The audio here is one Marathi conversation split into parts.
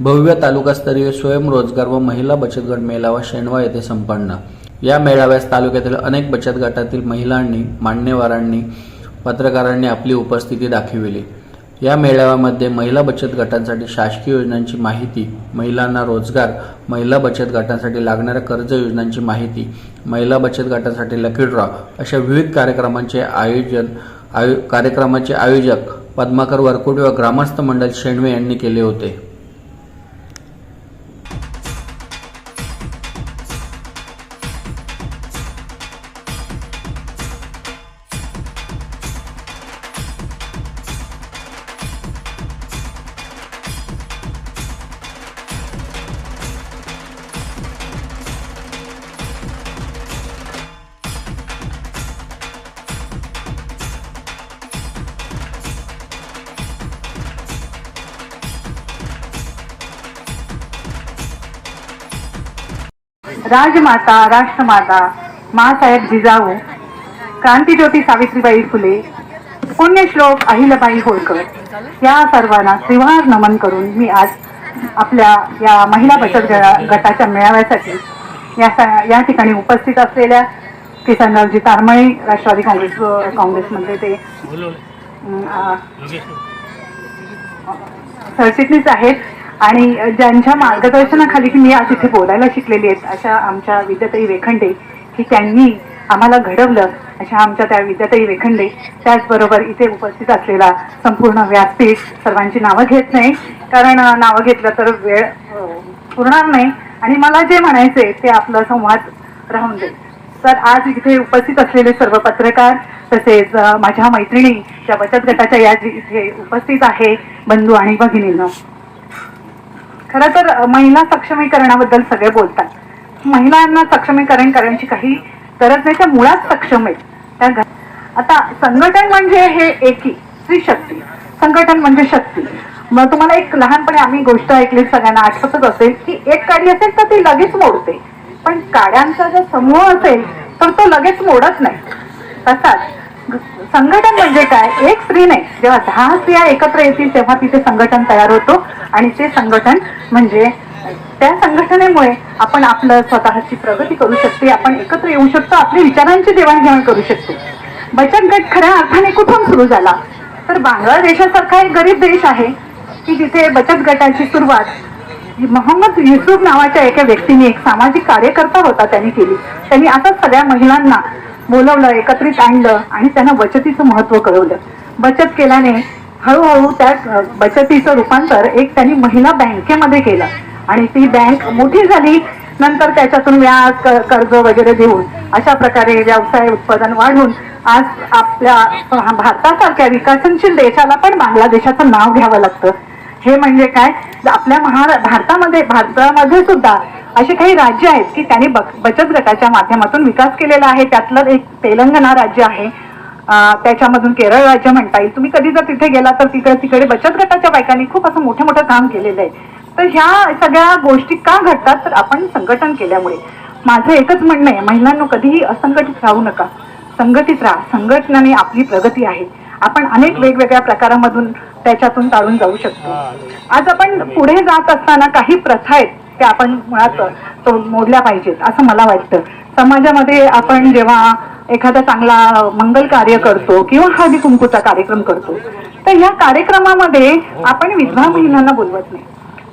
भव्य तालुकास्तरीय स्वयंरोजगार व महिला बचत गट मेळावा शेणवा येथे संपन्न. या मेळाव्यास तालुक्यातील अनेक बचत गटातील महिलांनी मान्यवरांनी पत्रकारांनी आपली उपस्थिती दाखविली. या मेळाव्यामध्ये महिला बचत गटांसाठी शासकीय योजनांची माहिती महिलांना रोजगार महिला बचत गटांसाठी लागणाऱ्या कर्ज योजनांची माहिती महिला बचत गटांसाठी लकी ड्रॉ अशा विविध कार्यक्रमांचे आयोजन आयो कार्यक्रमाचे आयोजक पद्माकर वरकुट व ग्रामस्थ मंडळ शेणवे यांनी केले होते. राजमाता राष्ट्रमाता मासाहेब जिजाऊ क्रांतीज्योती सावित्रीबाई फुले पुण्यश्लोक अहिल्याबाई होळकर. या सर्वांना त्रिवार नमन करून मी आज आपल्या या महिला बचत गटाच्या मेळाव्यासाठी या स- या ठिकाणी उपस्थित असलेल्या किसनरावजी तारमळे राष्ट्रवादी काँग्रेस काँग्रेसमध्ये ते सरचिटणीस आहेत. आणि ज्यांच्या मार्गदर्शनाखाली की मी आज इथे बोलायला शिकलेली आहेत अशा आमच्या विद्याताई वेखंडे की त्यांनी आम्हाला घडवलं अशा आमच्या त्या विद्याताई वेखंडे त्याचबरोबर इथे उपस्थित असलेला संपूर्ण व्यासपीठ सर्वांची नावं घेत नाही. कारण नावं घेतलं तर वेळ पुरणार नाही. आणि मला जे म्हणायचे ते आपलं संवाद राहून दे. तर आज इथे उपस्थित असलेले सर्व पत्रकार तसेच माझ्या मैत्रिणी ज्या बचत गटाच्या या जी इथे उपस्थित आहे बंधू आणि भगिनींना. खरं तर महिला सक्षमीकरणाबद्दल सगळे बोलतात. महिलांना सक्षमीकरण करण्याची काही गरज नाही त्या मुळात सक्षम आहेत. त्या आता संघटन म्हणजे हे एकी स्त्री शक्ती संघटन म्हणजे शक्ती. मग तुम्हाला एक लहानपणी आम्ही गोष्ट ऐकली सगळ्यांना आठवतच असेल की एक काडी असेल तर ती लगेच मोडते. पण काड्यांचा जर समूह असेल तर तो लगेच मोडत नाही. तसाच संघटन म्हणजे काय? एक स्त्री नाही. जेव्हा दहा स्त्रिया एकत्र येतील तेव्हा तिथे संघटन तयार होतो. आणि ते संघटन म्हणजे त्या संघटनेमुळे आपण आपलं स्वतःची प्रगती करू शकते. आपण एकत्र येऊ शकतो. आपल्या विचारांची देवाणघेवाण करू शकतो. बचत गट खऱ्या अर्थाने कुठून सुरू झाला? तर बांगलादेशासारखा एक गरीब देश आहे की जिथे बचत गटाची सुरुवात मोहम्मद युसुफ नावाच्या एका व्यक्तीने एक सामाजिक कार्यकर्ता होता त्यांनी केली. त्यांनी असंच सगळ्या महिलांना बोलवलं एकत्रित आणलं आणि त्यांना बचतीचं महत्त्व कळवलं. बचत केल्याने हळूहळू त्या बचतीचं रूपांतर एक त्यांनी महिला बँकेमध्ये केलं. आणि ती बँक मोठी झाली. नंतर त्याच्यातून व्याज कर्ज वगैरे देऊन अशा प्रकारे व्यवसाय उत्पादन वाढून आज आपल्या भारतासारख्या विकसनशील देशाला पण बांगलादेशाचं नाव घ्यावं लागतं. हे म्हणजे काय? आपल्या महारा भारतामध्ये भारतामध्ये सुद्धा असे काही राज्य आहेत की त्यांनी बचत गटाच्या माध्यमातून विकास केलेला आहे. त्यातलं एक तेलंगणा राज्य आहे. त्याच्यामधून केरळ राज्य म्हणता येईल. तुम्ही कधी जर तिथे गेला तर तिकडे तिकडे बचत गटाच्या बायकांनी खूप असं मोठं मोठं काम केलेलं आहे. तर ह्या सगळ्या गोष्टी का घडतात? तर आपण संघटन केल्यामुळे. माझं एकच म्हणणं आहे महिलांनो कधीही असंघटित राहू नका. संघटित राहा. संघटनाने आपली प्रगती आहे. आपण अनेक वेगवेगळ्या प्रकारामधून त्याच्यातून टाळून जाऊ शकतो. आज आपण पुढे जात असताना काही प्रथा आहेत. त्या आपण मुळात तो मोडल्या पाहिजेत असं मला वाटतं. समाजामध्ये आपण जेव्हा एखादा चांगला मंगल कार्य करतो किंवा हळदी कुंकूचा कार्यक्रम करतो तर या कार्यक्रमामध्ये आपण विधवा महिलांना बोलवत नाही.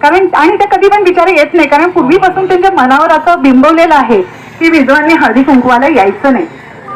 कारण आणि ते कधी पण बिचारे येत नाही कारण पूर्वीपासून त्यांच्या मनावर असं बिंबवलेलं आहे की विधवांनी हळदी कुंकवाला यायचं नाही.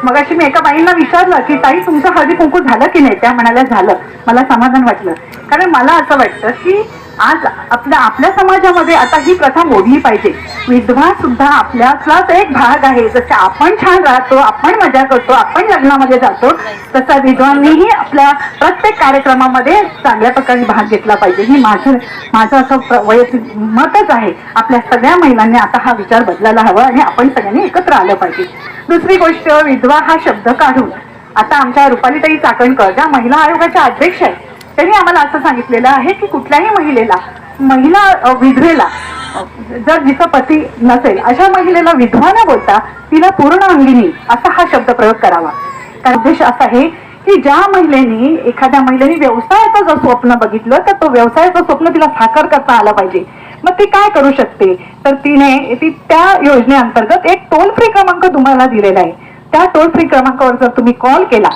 मग अशी मी एका बाईंना विचारलं की ताई तुमचं हळदी कुंकू झालं की नाही? त्या म्हणाल्या झालं. मला समाधान वाटलं. कारण मला असं वाटतं की आज आपल्या आपल्या समाजामध्ये आता ही प्रथा मोडली पाहिजे. विधवा सुद्धा आपल्यातलाच एक भाग आहे. जसे आपण छान राहतो आपण मजा करतो आपण लग्नामध्ये जातो तसा विधवांनीही आपल्या प्रत्येक कार्यक्रमामध्ये चांगल्या प्रकारे भाग घेतला पाहिजे. ही माझं माझं असं प्र- वैयक्तिक मतच आहे. आपल्या सगळ्या महिलांनी आता हा विचार बदलायला हवा आणि आपण सगळ्यांनी एकत्र आलं पाहिजे. दुसरी गोष्ट विधवा हा शब्द काढून आता आमच्या रुपालीताई चाकणकर ज्या महिला आयोगाच्या अध्यक्ष आहेत त्यांनी आम्हाला असं सांगितलेलं आहे की कुठल्याही महिलेला महिला विधवेला जर जिचा पती नसेल अशा महिलेला विधवा न बोलता तिला पूर्ण अंगिनी असा हा शब्द प्रयोग करावा. कारण उद्देश असा आहे की ज्या महिलेनी एखाद्या महिलेने व्यवसायाचं जर स्वप्न बघितलं तर तो व्यवसायाचं स्वप्न तिला साकार करता आलं पाहिजे. मग ती काय करू शकते? तर तिने ती त्या योजनेअंतर्गत एक टोल फ्री क्रमांक तुम्हाला दिलेला आहे. त्या टोल फ्री क्रमांकावर जर तुम्ही कॉल केला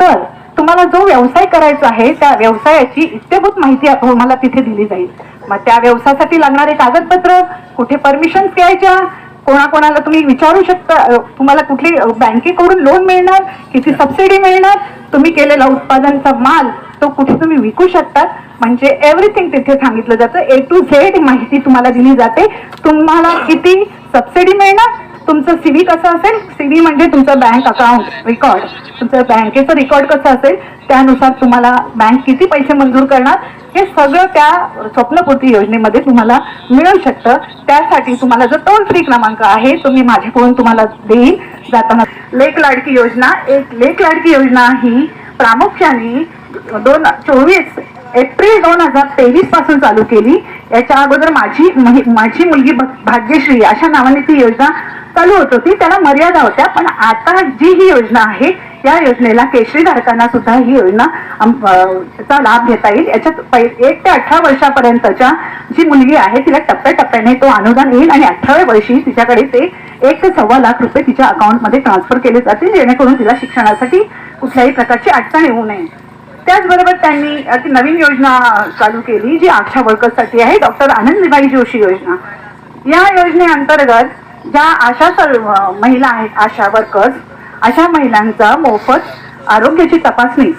तर तुम्हाला जो व्यवसाय करायचा आहे त्या व्यवसायाची इत्यभूत माहिती तुम्हाला तिथे दिली जाईल. मग त्या व्यवसायासाठी लागणारे कागदपत्र कुठे परमिशन्स घ्यायच्या कोणाकोणाला तुम्ही विचारू शकता तुम्हाला कुठली बँकेकडून लोन मिळणार किती सबसिडी मिळणार तुम्ही केलेला उत्पादनचा माल तो कुठे तुम्ही विकू शकतात म्हणजे एव्हरीथिंग तिथे सांगितलं जातं. ए टू झेड माहिती तुम्हाला दिली जाते. तुम्हाला किती सबसिडी मिळणार तुमचं सीव्ही कसं असेल? सीव्ही म्हणजे तुमचं बँक अकाउंट रेकॉर्ड तुमचं बँकेचं रेकॉर्ड कसं असेल? त्यानुसार तुम्हाला बँक किती पैसे मंजूर करणार? हे सगळं त्या स्वप्नपूर्ती योजनेमध्ये तुम्हाला मिळू शकतं. त्यासाठी तुम्हाला जो टोल फ्री क्रमांक आहे तो मी माझ्याकडून तुम्हाला देईल जाताना लेख लाडकी योजना. एक लेख लाडकी योजना ही प्रामुख्याने दोन चोवीस एप्रिल दोन हजार तेवीसपासून चालू केली. याच्या अगोदर माझी माझी मुलगी भाग्यश्री अशा नावाने ती योजना चालू होत होती त्याला मर्यादा होत्या. पण आता जी ही योजना आहे या योजनेला केशरी धारकांना सुद्धा ही योजना चा लाभ घेता येईल. याच्यात एक ते अठरा वर्षापर्यंतच्या जी मुलगी आहे तिला टप्प्याटप्प्याने तो अनुदान येईल आणि अठराव्या वर्षी तिच्याकडे ते एक ते सव्वा लाख रुपये तिच्या अकाउंटमध्ये ट्रान्सफर केले जातील जेणेकरून तिला शिक्षणासाठी कुठल्याही प्रकारची अडचण येऊ नये. त्याचबरोबर त्यांनी अति नवीन योजना चालू केली जी आशा वर्कर्ससाठी आहे डॉक्टर आनंदीबाई जोशी योजना. या योजनेअंतर्गत ज्या आशा सर्व महिला आहेत आशा वर्कर्स अशा महिलांचा मोफत आरोग्याची तपासणी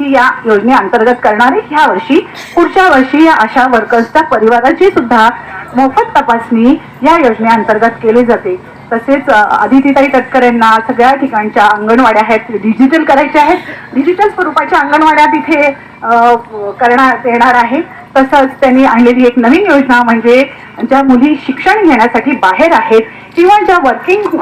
ही या योजनेअंतर्गत करणार. आहे ह्या वर्षी पुढच्या वर्षी या आशा वर्कर्सच्या परिवाराची सुद्धा मोफत तपासणी या योजनेअंतर्गत केली जाते. तसेच अदितीताई तटकरेंना सगळ्या ठिकाणच्या अंगणवाड्या आहेत डिजिटल करायच्या आहेत. डिजिटल स्वरूपाच्या अंगणवाड्या तिथे करणार करण्यात येणार आहे. तसंच त्यांनी आणलेली एक नवीन योजना म्हणजे ज्या मुली शिक्षण घेण्यासाठी बाहेर आहेत किंवा ज्या वर्किंग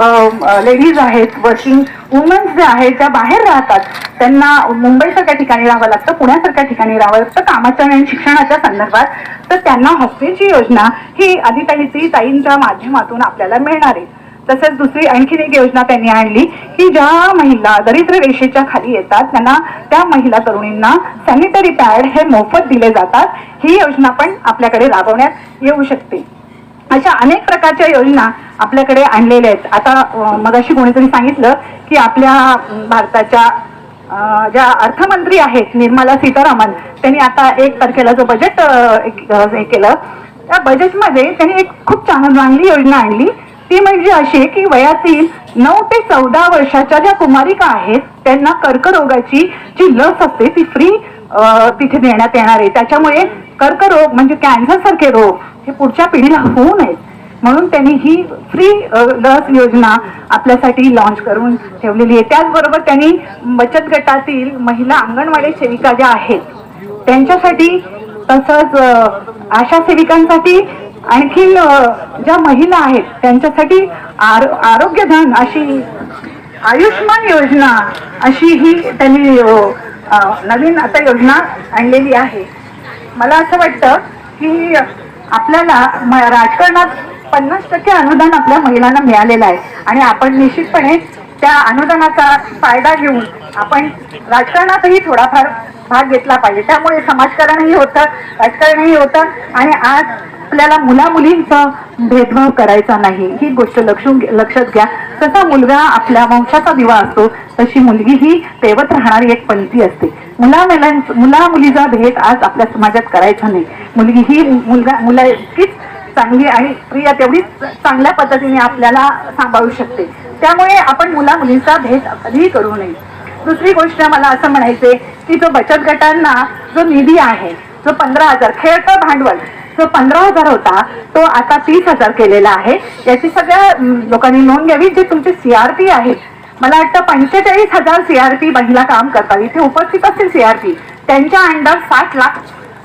लेडीज आहेत वर्किंग वुमन्स ज्या आहेत त्या बाहेर राहतात त्यांना मुंबईसारख्या ठिकाणी राहावं लागतं पुण्यासारख्या ठिकाणी राहावं लागतं कामाच्या आणि शिक्षणाच्या संदर्भात तर त्यांना हॉस्टेलची योजना ही आदिताईची ताईंच्या माध्यमातून आपल्याला मिळणार आहे. तसंच दुसरी आणखीन एक योजना त्यांनी आणली की ज्या महिला दरिद्र रेषेच्या खाली येतात त्यांना त्या महिला तरुणींना सॅनिटरी पॅड हे मोफत दिले जातात. ही योजना पण आपल्याकडे राबवण्यात येऊ शकते. अशा अनेक प्रकारच्या योजना आपल्याकडे आणलेल्या आहेत. आता अं, मगाशी कोणीतरी सांगितलं की आपल्या भारताच्या ज्या अर्थमंत्री आहेत निर्मला सीतारामन त्यांनी आता एक तारखेला जो बजेट हे केलं त्या बजेटमध्ये त्यांनी एक खूप चांगली चांगली योजना आणली. ती म्हणजे अशी की वयातील नऊ ते चौदा वर्षाच्या ज्या कुमारिका आहेत त्यांना कर्करोगाची जी लस असते ती फ्री तिथे देण्यात येणार आहे. त्याच्यामुळे कर्करोग म्हणजे कॅन्सर सारखे रोग हे पुढच्या पिढीला होऊ नयेत. म्हणून त्यांनी ही फ्री लस योजना आपल्यासाठी लॉन्च करून ठेवलेली आहे. त्याचबरोबर त्यांनी बचत गटातील महिला अंगणवाडी सेविका ज्या आहेत त्यांच्यासाठी तसंच आशा सेविकांसाठी आणखी ज्या महिला आहेत त्यांच्यासाठी आर आरोग्यधन अशी आयुष्मान योजना अशी ही त्यांनी नवीन आता योजना आणलेली आहे. मला असं वाटतं की आपल्याला म- राजकारणात पन्नास टक्के अनुदान आपल्या महिलांना मिळालेलं आहे. आणि आपण निश्चितपणे त्या अनुदानाचा फायदा घेऊन आपण राजकारणातही थोडाफार भाग घेतला पाहिजे. त्यामुळे समाजकारणही होतं राजकारणही होतं आणि आज आपल्याला मुला मुलींचा भेदभाव करायचा नाही. ही गोष्ट लक्षून लक्षात घ्या. तसा मुलगा आपल्या वंशाचा दिवा असतो तशी मुलगी ही तेवत राहणारी एक पंथी असते. मुला मुला मुलीचा भेद आज आपल्या समाजात करायचा नाही. मुलगी ही मुलगा मुला इतकीच चांगली आणि प्रिया तेवढीच चांगल्या पद्धतीने आपल्याला सांभाळू शकते. त्यामुळे आपण मुला मुलींचा भेद कधीही करू नये. दुसरी गोष्ट मला असं म्हणायचंय की जो बचत गटांना जो निधी आहे जो पंधरा हजार खेळतं भांडवल जो पंधरा हजार होता तो आता तीस हजार केलेला आहे. याची सगळ्या लोकांनी नोंद घ्यावी जे तुमचे सीआरपी आहेत. मला वाटतं पंचेचाळीस हजार सीआरपी महिला काम करतात. इथे उपस्थित असतील सीआरपी त्यांच्या अंडर साठ लाख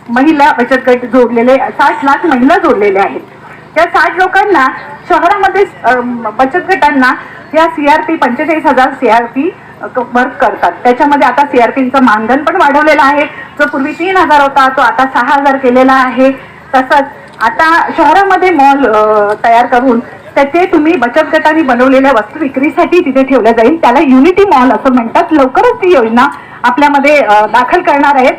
महिला बचत गट जोडलेले साठ लाख महिला जोडलेल्या आहेत. त्या साठ लोकांना शहरामध्ये बचत गटांना या सीआरपी पंचेचाळीस हजार सीआरपी वर्क करतात. त्याच्यामध्ये आता सीआरपीचं मानधन पण वाढवलेलं आहे. जो पूर्वी तीन हजार होता तो आता सहा हजार केलेला आहे. तसंच आता शहरामध्ये मॉल तयार करून त्याचे तुम्ही बचत गटाने बनवलेल्या वस्तू विक्रीसाठी तिथे ठेवल्या जाईल. त्याला युनिटी मॉल असं म्हणतात. लवकरच ती योजना आपल्यामध्ये दाखल करणार आहेत.